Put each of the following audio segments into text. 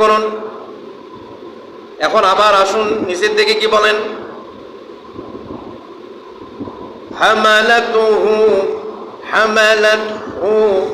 করুন এখন আবার আসুন নিচের দিকে কি বলেন حملته حملته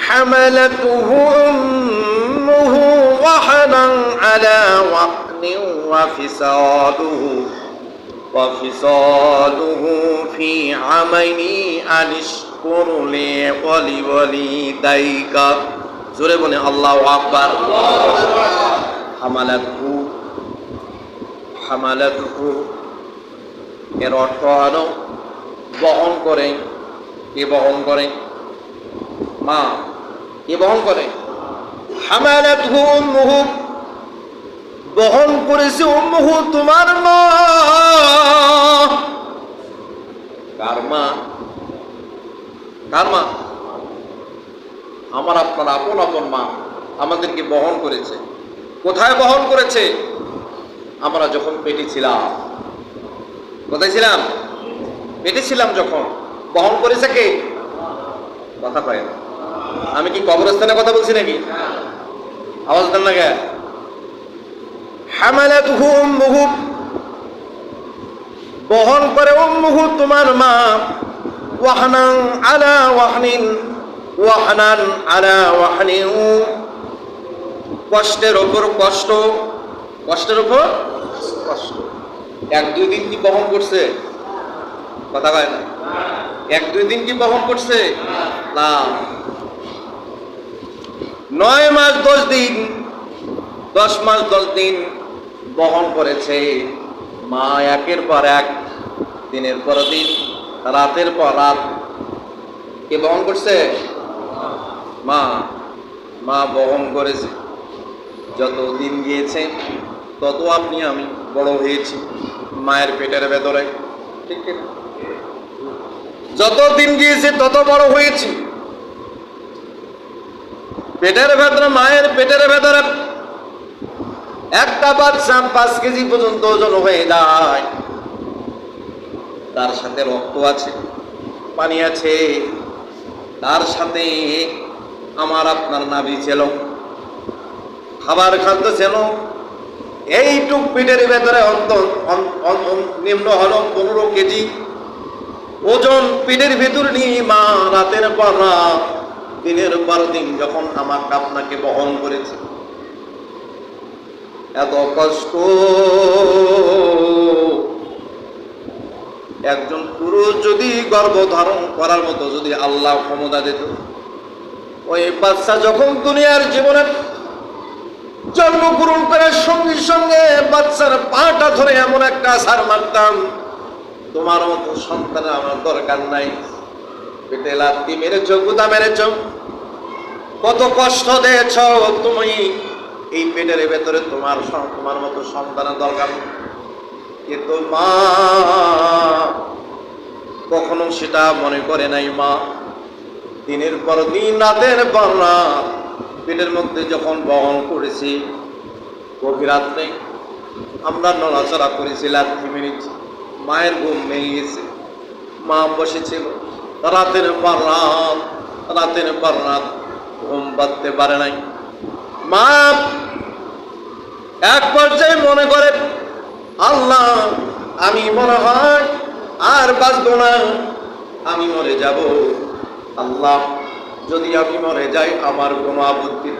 حملته أمه وحنا على وحن وفصاله وفصاله في عمين أن اشكر لي ولوالديك জোরে বলে, আল্লাহ আকবার। হামালাতহু হামালাতহু এর অর্থ হলো বহন করে, কে বহন করে? মা, কে বহন করে? হামালাতহু উম্মুহু। বহন করেছে উম্মুহু তোমার মা। কার মা? কার মা? আমার আপনার আপন আপন মা আমাদেরকে বহন করেছে। কোথায় বহন করেছে? আমরা যখন পেটে ছিলাম। কোথায় ছিলাম? পেটে ছিলাম যখন। বহন করেছে কে? কথা কয় না। আমি কি কবরস্থানে কথা বলছি নাকি? আওয়াজ দেন না গে হামালাতুহু উম্মুহু। বহন করে উম্মুহু তোমার মা। ওয়াহনান আলা ওয়াহনিন। ওয়াহনান আলা ওয়াহনিন কষ্টের ওপর কষ্ট, কষ্টের ওপর কষ্ট। এক, দুই দিন কি বহন করছে? কথা কয় না। এক, দুই দিন কি বহন করছে? না। নয় মাস দশ দিন, দশ মাস দশ দিন বহন করেছে। মা একের পর এক, দিনের পর দিন, রাতের পর রাত। কে বহন করছে? মা মা বহন করেছে। যত দিন গিয়েছে, তত আপনি আমি বড় হয়েছি, মায়ের পেটের ভেতরে। ঠিক যত দিন গিয়েছে, তত বড় হয়েছি। পেটের ভেতরে, মায়ের পেটের ভেতরে একটা বাচ্চা পাঁচ কেজি পর্যন্ত ওজন হয়ে যায়। তার সাথে রক্ত আছে, পানি আছে। তার সাথে আমার আপনার নাভি ছিল। খাবার খাদ্য ছিল। এইটুক পিঠের ভেতরে নিম্ন হলো পনেরো কেজি। ওজন পিঠের ভেতর নিয়ে মা রাতের পর রাত, দিনের পর দিন যখন আমার আপনাকে বহন করেছে। এত কষ্ট। একজন পুরুষ যদি গর্ভ ধারণ করার মতো যদি আল্লাহ ক্ষমতা দিত ওই বাচ্চা যখন দুনিয়ার জীবনে জন্মগ্রহণ করার সঙ্গে সঙ্গে বাচ্চার পাটা ধরে এমন একটা সার মারতাম, তোমার মতো সন্তান আমার দরকার নাই। পেটে লাত্তি মেরেছ, গুদা মেরেছ, কত কষ্ট দিয়েছ, তুমি এই পেটের ভেতরে তোমার তোমার মতো সন্তানের দরকার কিন্তু মা, কখনো সেটা মনে করে নাই মা। দিনের পর দিন, রাতের পর রাত, পেটের মধ্যে যখন বহন করেছি, গভীর রাত্রে আমরা নড়াচড়া করেছি লাথি মেরেছি, মায়ের ঘুম ভেঙে গেছে মা বসেছিল। রাতের পর রাত, রাতের পর রাত, ঘুম বাঁধতে পারে নাই। মা, এক পর্যায়ে মনে করে, আল্লাহ, আমি মনে হয় আর বাঁচবো না, আমি মরে যাব। আল্লাহ, যদি আমি মরে যাই, আমার কোনো আপত্তি।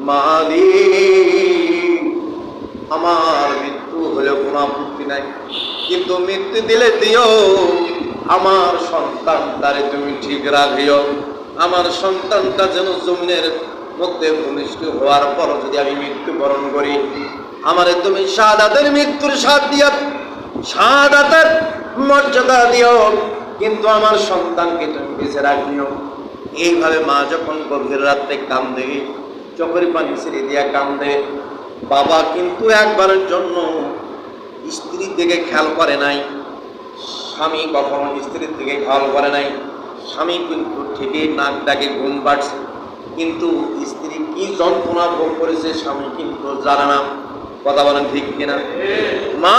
মালিক, আমার মৃত্যু হলে কোনো আপত্তি নাই। কিন্তু মৃত্যু দিলে দিও, আমার সন্তান তারে তুমি ঠিক রাখিও। আমার সন্তানটা যেন জমিনের মধ্যে ভূমিষ্ঠ হওয়ার পর যদি আমি মৃত্যুবরণ করি, আমারে তুমি সাদাতের মৃত্যুর সাথ দিয়া, সাদাতের মর্যাদা দিও। কিন্তু আমার সন্তানকে তুমি বেঁচে রাখিও এইভাবে মা যখন গভীর রাত্রে কান্দে, চোখের পানি ছেড়ে দিয়া কান্দে, বাবা কিন্তু একবারের জন্য স্ত্রীর দিকে খেয়াল করে নাই, স্বামী কখনো স্ত্রীর দিকে খেয়াল করে নাই। স্বামী কিন্তু ঠিকই নাক ডাকে ঘুম পাচ্ছে কিন্তু স্ত্রী কি যন্ত্রণা ভোগ করেছে স্বামী কিন্তু জানে না। কথা বলেন ঠিক কিনা? মা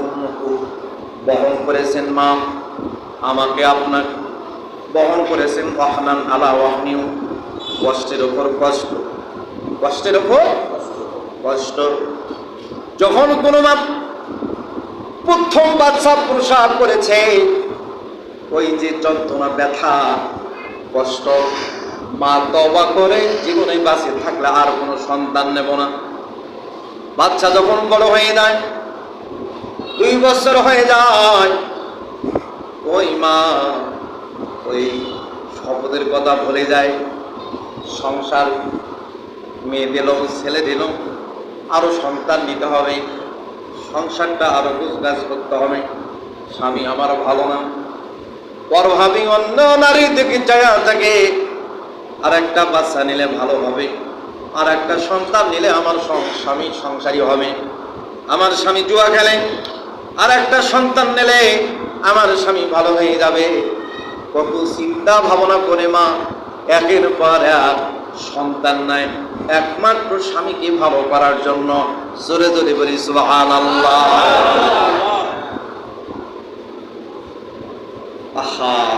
বহন করেছেন মা। আমাকে আপনার বহন করেছেন ওয়াহনান আলা ওয়াহনিউ কষ্টের ওপর কষ্ট। কষ্টের ওপর কষ্ট। যখন কোনো মা প্রথম বাচ্চা প্রসাব করেছে, ওই যে যন্ত্রণা, ব্যথা, কষ্ট, মা তবা করে জীবনে বাঁচে থাকলে আর কোনো সন্তান নেব না। বাচ্চা যখন বড় হয়ে যায় দুই বছর হয়ে যায়। ওই মা ওই শপথের কথা ভুলে যায়। সংসার মেয়ে দিল, ছেলে দিল, আরও সন্তান নিতে হবে। সংসারটা আরও গুজগাছ করতে হবে। স্বামী আমার ভালো না। পরভাবী অন্য নারী থেকে চায়া থাকে। আর একটা বাচ্চা নিলে ভালো হবে। আর একটা সন্তান নিলে আমার স্বামী সংসারী হবে। আমার স্বামী জুয়া খেলে। আর একটা সন্তান নিলে আমার স্বামী ভালো হয়ে যাবে। কত চিন্তা ভাবনা করে মা, একের পর এক সন্তান নাই। একমাত্র স্বামীকে ভালো করার জন্য জোরে জোরে বলি, সুবহানাল্লাহ। আহা।